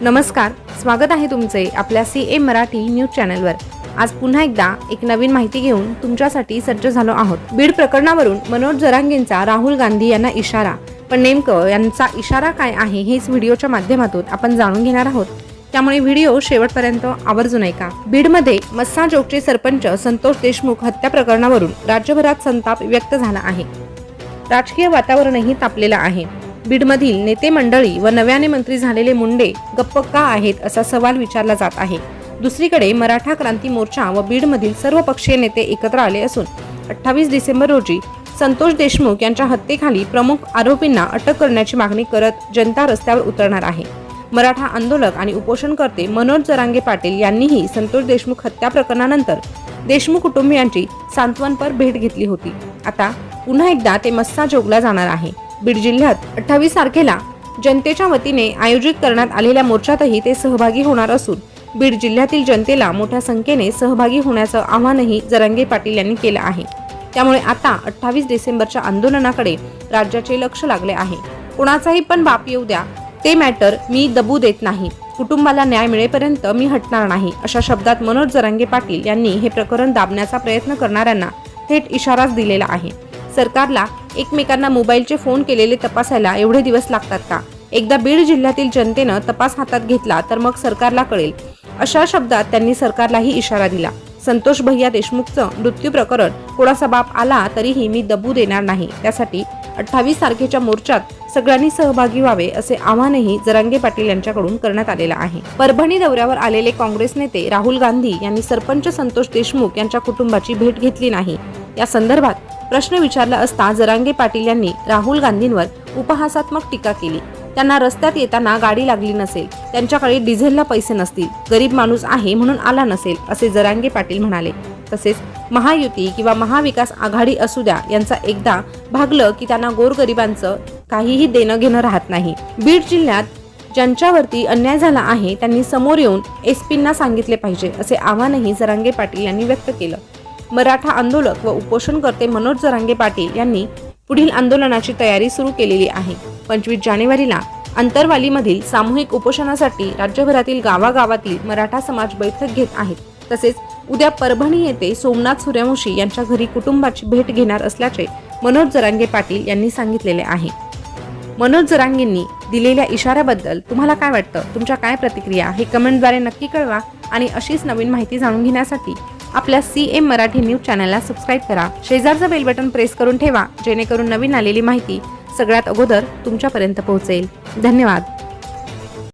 नमस्कार स्वागत आहे तुमचे आपल्या सी एम मराठी न्यूज चॅनलवर. आज पुन्हा एकदा एक नवीन माहिती घेऊन तुमच्यासाठी सज्ज झालो आहोत. बीड प्रकरणावरून मनोज जरांगेंचा राहुल गांधी यांना इशारा. पण नेमकं यांचा इशारा काय आहे हेच व्हिडिओच्या माध्यमातून आपण जाणून घेणार आहोत. त्यामुळे व्हिडिओ शेवटपर्यंत आवर्जून ऐका. बीडमध्ये मस्सा जोगचे सरपंच संतोष देशमुख हत्या प्रकरणावरून राज्यभरात संताप व्यक्त झाला आहे. राजकीय वातावरणही तापलेलं आहे. बीडमधील नेते मंडळी व नव्याने मंत्री झालेले मुंडे गप्प का आहेत असा सवाल विचारला जात आहे. दुसरीकडे मराठा क्रांती मोर्चा व बीडमधील सर्व पक्षीय नेते एकत्र आले असून अठ्ठावीस डिसेंबर रोजी संतोष देशमुख यांच्या हत्येखाली प्रमुख आरोपींना अटक करण्याची मागणी करत जनता रस्त्यावर उतरणार आहे. मराठा आंदोलक आणि उपोषणकर्ते मनोज जरांगे पाटील यांनीही संतोष देशमुख हत्या प्रकरणानंतर देशमुख कुटुंबियांची सांत्वनपर भेट घेतली होती. आता पुन्हा एकदा ते मस्सा जोगला जाणार आहे. बीड जिल्ह्यात अठ्ठावीस तारखेला जनतेच्या वतीने आयोजित करण्यात आलेल्या मोर्चातही ते सहभागी होणार असून बीड जिल्ह्यातील जनतेला मोठ्या संख्येने सहभागी होण्याचं आवाहनही जरांगे पाटील यांनी केलं आहे. त्यामुळे आता अठ्ठावीस डिसेंबरच्या आंदोलनाकडे राज्याचे लक्ष लागले आहे. कोणाचाही पण बाप येऊ द्या ते मॅटर मी दबू देत नाही. कुटुंबाला न्याय मिळेपर्यंत मी हटणार नाही अशा शब्दात मनोज जरांगे पाटील यांनी हे प्रकरण दाबण्याचा प्रयत्न करणाऱ्यांना थेट इशाराच दिलेला आहे. सरकारला एकमेकांना मोबाईलचे फोन केलेले तपासायला एवढे दिवस लागतात का? एकदा बीड जिल्ह्यातील जनतेनं तपास हातात घेतला तर मग सरकारला कळेल. अशा शब्दात त्यांनी सरकारलाही इशारा दिला. संतोष भैया देशमुखचं मृत्यू प्रकरण कोणाचा बाप आला तरीही मी दबू देणार नाही. त्यासाठी अठ्ठावीस तारखेच्या मोर्चात सगळ्यांनी सहभागी व्हावे असे आव्हानही जरांगे पाटील यांच्याकडून करण्यात आलेलं आहे. परभणी दौऱ्यावर आलेले काँग्रेस नेते राहुल गांधी यांनी सरपंच संतोष देशमुख यांच्या कुटुंबाची भेट घेतली नाही. या संदर्भात प्रश्न विचारला असता जरांगे पाटील यांनी राहुल गांधींवर उपहासात्मक टीका केली. त्यांना रस्त्यात येताना गाडी लागली नसेल. त्यांच्याकडे डिझेलला पैसे नसतील. गरीब माणूस आहे म्हणून आला नसेल असे जरांगे पाटील म्हणाले. तसेच महायुती किंवा महाविकास आघाडी असू द्या यांचा एकदा भागलं की त्यांना गोरगरिबांचं काहीही देणं घेणं राहत नाही. बीड जिल्ह्यात ज्यांच्यावरती अन्याय झाला आहे त्यांनी समोर येऊन एसपींना सांगितले पाहिजे असे आव्हानही जरांगे पाटील यांनी व्यक्त केलं. मराठा आंदोलक व उपोषणकर्ते मनोज जरांगे पाटील यांनी पुढील आंदोलनाची तयारी सुरू केलेली आहे. पंचवीस जानेवारीला अंतरवालीमधील सामूहिक उपोषणासाठी राज्यभरातील गावागावातील मराठा समाज बैठक घेत आहेत. तसेच उद्या परभणी येथे सोमनाथ सूर्यवंशी यांच्या घरी कुटुंबाची भेट घेणार असल्याचे मनोज जरांगे पाटील यांनी सांगितलेले आहे. मनोज जरांगेंनी दिलेल्या इशाऱ्याबद्दल तुम्हाला काय वाटतं? तुमच्या काय प्रतिक्रिया? हे कमेंटद्वारे नक्की कळवा आणि अशीच नवीन माहिती जाणून घेण्यासाठी आपल्या सी एम मराठी न्यूज चॅनलला सबस्क्राईब करा. शेजारचं बेल बटन प्रेस करून ठेवा जेणेकरून नवीन आलेली माहिती सगळ्यात अगोदर तुमच्यापर्यंत पोहोचेल. धन्यवाद.